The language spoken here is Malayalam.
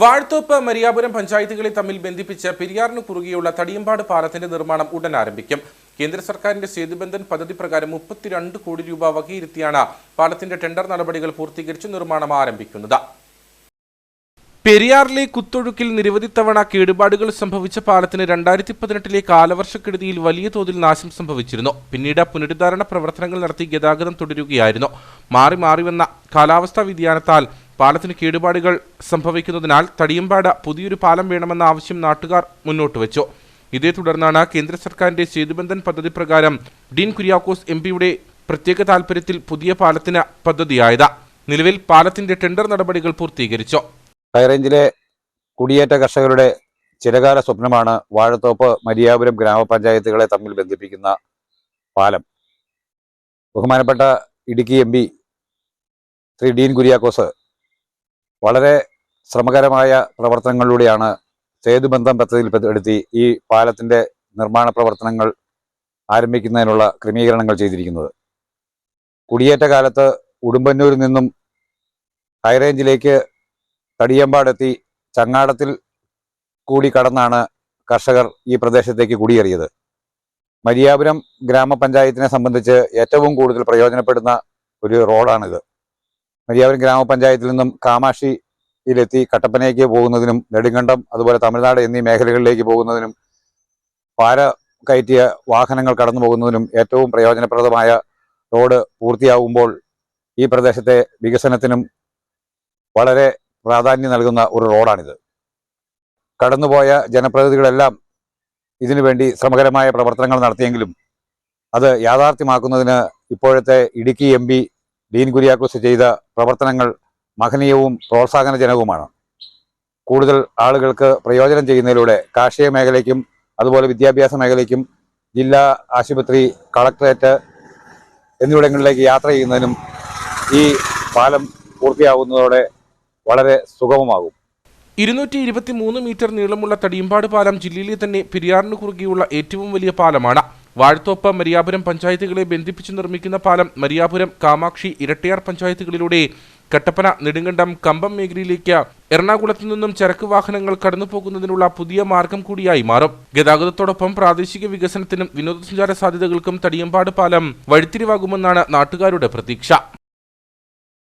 വാഴ്ത്തോപ്പ് മരിയാപുരം പഞ്ചായത്തുകളെ തമ്മിൽ ബന്ധിപ്പിച്ച് പെരിയാറിന് കുറുകെയുള്ള തടിയമ്പാട് പാലത്തിന്റെ നിർമ്മാണം ഉടൻ ആരംഭിക്കും. കേന്ദ്ര സർക്കാരിന്റെ സേതുബന്ധൻ പദ്ധതി പ്രകാരം മുപ്പത്തിരണ്ട് കോടി രൂപ വകയിരുത്തിയാണ് പാലത്തിന്റെ ടെൻഡർ നടപടികൾ പൂർത്തീകരിച്ച് നിർമ്മാണം ആരംഭിക്കുന്നത്. പെരിയാറിലെ കുത്തൊഴുക്കിൽ നിരവധി തവണ കേടുപാടുകൾ സംഭവിച്ച പാലത്തിന് രണ്ടായിരത്തി പതിനെട്ടിലെ കാലവർഷക്കെടുതിയിൽ വലിയ തോതിൽ നാശം സംഭവിച്ചിരുന്നു. പിന്നീട് പുനരുദ്ധാരണ പ്രവർത്തനങ്ങൾ നടത്തി ഗതാഗതം തുടരുകയായിരുന്നു. മാറി മാറി വന്ന കാലാവസ്ഥാ വ്യതിയാനത്താൽ പാലത്തിന് കേടുപാടുകൾ സംഭവിക്കുന്നതിനാൽ തടിയമ്പാട പുതിയൊരു പാലം വേണമെന്ന ആവശ്യം നാട്ടുകാർ മുന്നോട്ട് വെച്ചു. ഇതേ തുടർന്നാണ് കേന്ദ്ര സർക്കാരിന്റെ സേതുബന്ധൻ പദ്ധതി പ്രകാരം ഡീൻ കുര്യാക്കോസ് എം പിയുടെ പ്രത്യേക താൽപര്യത്തിൽ പുതിയ പാലത്തിന് പദ്ധതിയായത്. നിലവിൽ പാലത്തിന്റെ ടെൻഡർ നടപടികൾ പൂർത്തീകരിച്ചു. ഹൈറേഞ്ചിലെ കുടിയേറ്റ കർഷകരുടെ ചിരകാല സ്വപ്നമാണ് വാഴത്തോപ്പ് മരിയാപുരം ഗ്രാമപഞ്ചായത്തുകളെ തമ്മിൽ ബന്ധിപ്പിക്കുന്ന പാലം. ബഹുമാനപ്പെട്ട ഇടുക്കി എം ശ്രീ ഡീൻ കുര്യാക്കോസ് വളരെ ശ്രമകരമായ പ്രവർത്തനങ്ങളിലൂടെയാണ് സേതുബന്ധം പദ്ധതിയിൽ പെടുത്തി ഈ പാലത്തിന്റെ നിർമ്മാണ പ്രവർത്തനങ്ങൾ ആരംഭിക്കുന്നതിനുള്ള ക്രമീകരണങ്ങൾ ചെയ്തിരിക്കുന്നത്. കുടിയേറ്റ കാലത്ത് ഉടുമ്പന്നൂരിൽ നിന്നും ഹൈറേഞ്ചിലേക്ക് തടിയമ്പാടെത്തി ചങ്ങാടത്തിൽ കൂടി കടന്നാണ് കർഷകർ ഈ പ്രദേശത്തേക്ക് കുടിയേറിയത്. മരിയാപുരം ഗ്രാമപഞ്ചായത്തിനെ സംബന്ധിച്ച് ഏറ്റവും കൂടുതൽ പ്രയോജനപ്പെടുന്ന ഒരു റോഡാണിത്. മരിയാപുരം ഗ്രാമപഞ്ചായത്തിൽ നിന്നും കാമാക്ഷിയിലെത്തി കട്ടപ്പനയ്ക്ക് പോകുന്നതിനും നെടുങ്കണ്ടം അതുപോലെ തമിഴ്നാട് എന്നീ മേഖലകളിലേക്ക് പോകുന്നതിനും പാര കയറ്റിയ വാഹനങ്ങൾ കടന്നു പോകുന്നതിനും ഏറ്റവും പ്രയോജനപ്രദമായ റോഡ് പൂർത്തിയാവുമ്പോൾ ഈ പ്രദേശത്തെ വികസനത്തിനും വളരെ പ്രാധാന്യം നൽകുന്ന ഒരു റോഡാണിത്. കടന്നുപോയ ജനപ്രതിനിധികളെല്ലാം ഇതിനുവേണ്ടി ശ്രമകരമായ പ്രവർത്തനങ്ങൾ നടത്തിയെങ്കിലും അത് യാഥാർത്ഥ്യമാക്കുന്നതിന് ഇപ്പോഴത്തെ ഇടുക്കി എം ഡീൻ കുര്യാക്കോസ് ചെയ്ത പ്രവർത്തനങ്ങൾ മഹനീയവും പ്രോത്സാഹനജനകവുമാണ്. കൂടുതൽ ആളുകൾക്ക് പ്രയോജനം ചെയ്യുന്നതിലൂടെ കാർഷിക മേഖലയ്ക്കും അതുപോലെ വിദ്യാഭ്യാസ മേഖലയ്ക്കും ജില്ലാ ആശുപത്രി കളക്ടറേറ്റ് എന്നിവിടങ്ങളിലേക്ക് യാത്ര ചെയ്യുന്നതിനും ഈ പാലം പൂർത്തിയാകുന്നതോടെ വളരെ സുഗമമാകും. ഇരുന്നൂറ്റി ഇരുപത്തി മൂന്ന് മീറ്റർ നീളമുള്ള തടിയമ്പാട് പാലം ജില്ലയിലെ തന്നെ പെരിയാറിന് കുറുകെയുള്ള ഏറ്റവും വലിയ പാലമാണ്. വാഴത്തോപ്പ് മരിയാപുരം പഞ്ചായത്തുകളെ ബന്ധിപ്പിച്ച് നിർമ്മിക്കുന്ന പാലം മരിയാപുരം കാമാക്ഷി ഇരട്ടയാർ പഞ്ചായത്തുകളിലൂടെ കട്ടപ്പന നെടുങ്കണ്ടം കമ്പം മേഖലയിലേക്ക് എറണാകുളത്തു നിന്നും ചരക്ക് വാഹനങ്ങൾ കടന്നു പോകുന്നതിനുള്ള പുതിയ മാർഗം കൂടിയായി മാറും. ഗതാഗതത്തോടൊപ്പം പ്രാദേശിക വികസനത്തിനും വിനോദസഞ്ചാര സാധ്യതകൾക്കും തടിയമ്പാട് പാലം വഴിത്തിരിവാകുമെന്നാണ് നാട്ടുകാരുടെ പ്രതീക്ഷ.